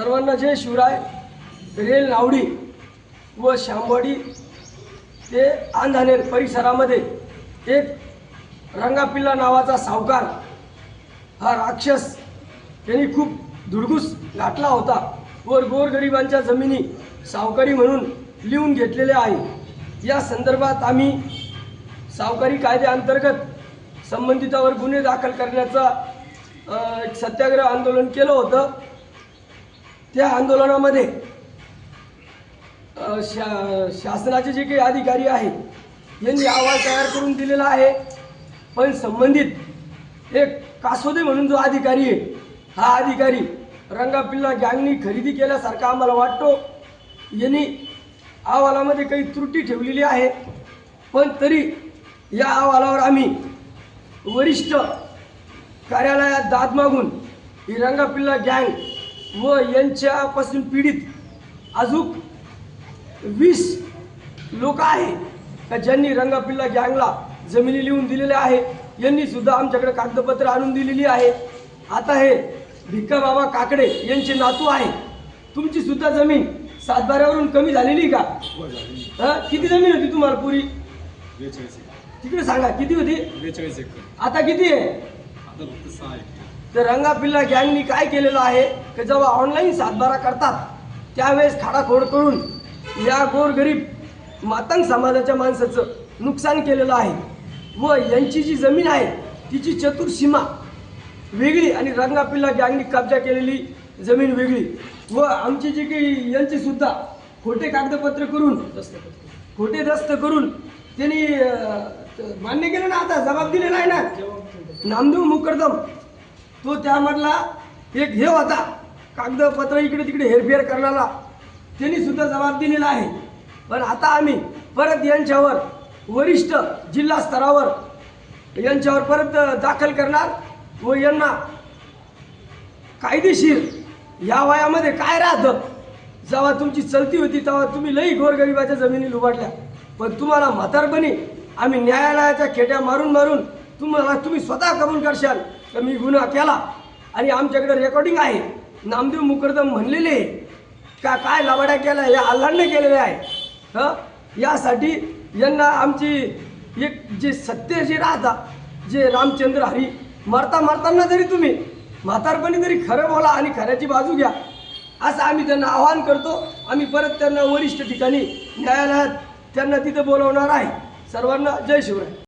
सर्वांना जय शिवराय रेल नावडी व शांबवाडी ते आंधानेर परिसरामध्ये एक रंगापिल्ला नावाचा सावकार हा राक्षस त्यांनी खूप धुडगूस घातला होता व गोरगरिबांच्या जमिनी सावकारी म्हणून लिहून घेतलेल्या आहे या संदर्भात आम्ही सावकारी कायद्याअंतर्गत संबंधितावर गुन्हे दाखल करण्याचा एक सत्याग्रह आंदोलन केलं होतं. त्या आंदोलनामध्ये शा शासनाचे जे काही अधिकारी आहेत यांनी अहवाल तयार करून दिलेला आहे. पण संबंधित एक कासोदे म्हणून जो अधिकारी आहे हा अधिकारी रंगापिल्ला गँगनी खरेदी केल्यासारखा आम्हाला वाटतो. यांनी अहवालामध्ये काही त्रुटी ठेवलेली आहे. पण तरी या अहवालावर आम्ही वरिष्ठ कार्यालयात दाद मागून ही रंगापिल्ला गँग व यांच्यापासून पीडित अजून वीस लोक आहे का ज्यांनी रंगापिल्ला गँगला जमिनी लिहून दिलेल्या आहे? यांनी सुद्धा आमच्याकडे कागदपत्र आणून दिलेली आहे. आता हे भिक्का बाबा काकडे यांचे नातू आहे. तुमची सुद्धा जमीन सातबाऱ्यावरून कमी झालेली का? हा? किती जमीन होती तुम्हाला पुरी? तिकडे सांगा किती होती? आता किती आहे? आता फक्त सहा तर तर रंगापिल्ला गँगनी काय केलेलं आहे? की जेव्हा ऑनलाईन सातबारा करतात त्यावेळेस खाडाखोड करून या गोरगरीब मातंग समाजाच्या माणसाचं नुकसान केलेलं आहे. व यांची जी जमीन आहे तिची चतुर्सीमा वेगळी आणि रंगापिल्ला गँगनी कब्जा केलेली जमीन वेगळी. व आमची जी काही यांची सुद्धा खोटे कागदपत्र करून खोटे दस्त करून त्यांनी मान्य केलं ना आता? जबाब दिलेला आहे ना? नामदेव मुकरदम. तो त्यामधला एक हे होता कागदपत्र इकडे तिकडे हेरफेर करणारा. त्यांनी सुद्धा जबाब दिलेला आहे. पण आता आम्ही परत यांच्यावर वरिष्ठ जिल्हा स्तरावर यांच्यावर परत दाखल करणार व यांना कायदेशीर या वयामध्ये काय राहतं? जेव्हा तुमची चलती होती तेव्हा तुम्ही लई गोरगरिबाच्या जमिनी लुबाडल्या पण तुम्हाला म्हातारपणी आम्ही न्यायालयाच्या खेट्या मारून मारून तुम्हाला तुम्ही स्वतः कबूल करशाल तर मी गुन्हा केला? आणि आमच्याकडे रेकॉर्डिंग आहे. नामदेव मुकरदम म्हणलेले का काय लाबाड्या केला या अल्लांनी केलेले आहे. हं? यासाठी यांना आमची एक जे सत्य जे राहता जे रामचंद्र हरी मरता मरताना जरी तुम्ही म्हातारपणी तरी खरं बोला आणि खऱ्याची बाजू घ्या असं आम्ही त्यांना आवाहन करतो. आम्ही परत त्यांना वरिष्ठ ठिकाणी न्यायालयात त्यांना तिथं बोलवणार आहे. सर्वांना जय शिवराय.